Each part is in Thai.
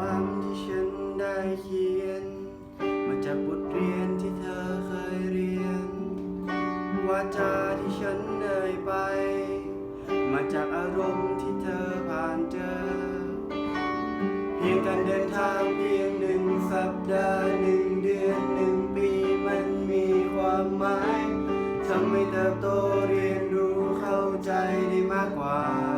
ความที่ฉันได้เขียน มาจากบทเรียนที่เธอเคยเรียน วาจาที่ฉันเอ่ยไป มาจากอารมณ์ที่เธอผ่านเจอ เพียงการเดินทางเพียงหนึ่งสัปดาห์หนึ่งเดือนหนึ่งปีมันมีความหมายทำให้เติบโตเรียนรู้เข้าใจได้มากกว่า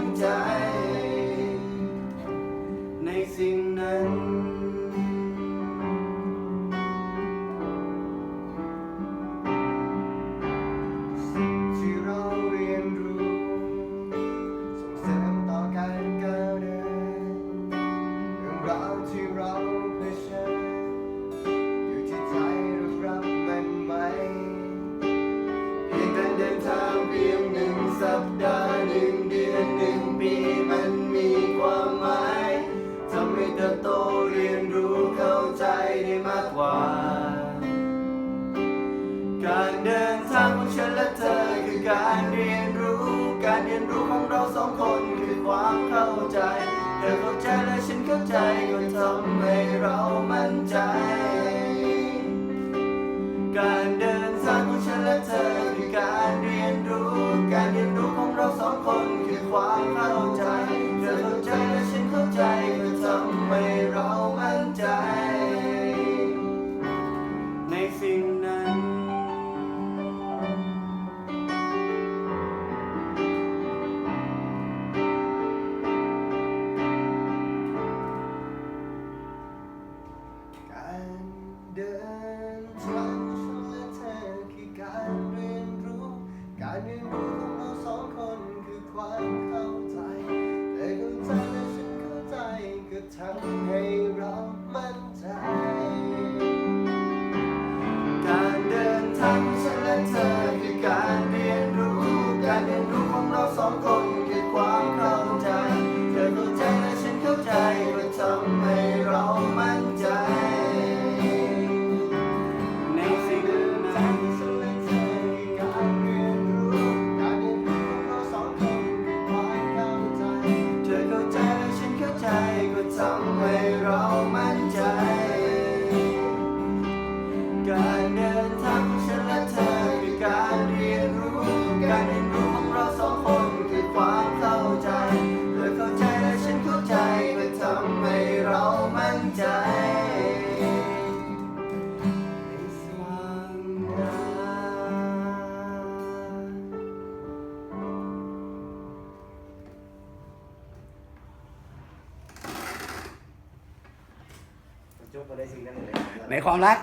น การเดินทางของฉันและเธอคือการเรียนรู้ การเรียนรู้ของเราสองคนคือความเข้าใจ เธอเข้าใจและฉันเข้าใจก็ทำให้เรามั่นใจ การเดินทางของฉันและเธอ ทำให้เรามั่นใจ จุ๊บก็ได้สิ่งนั้นเลย ในความรัก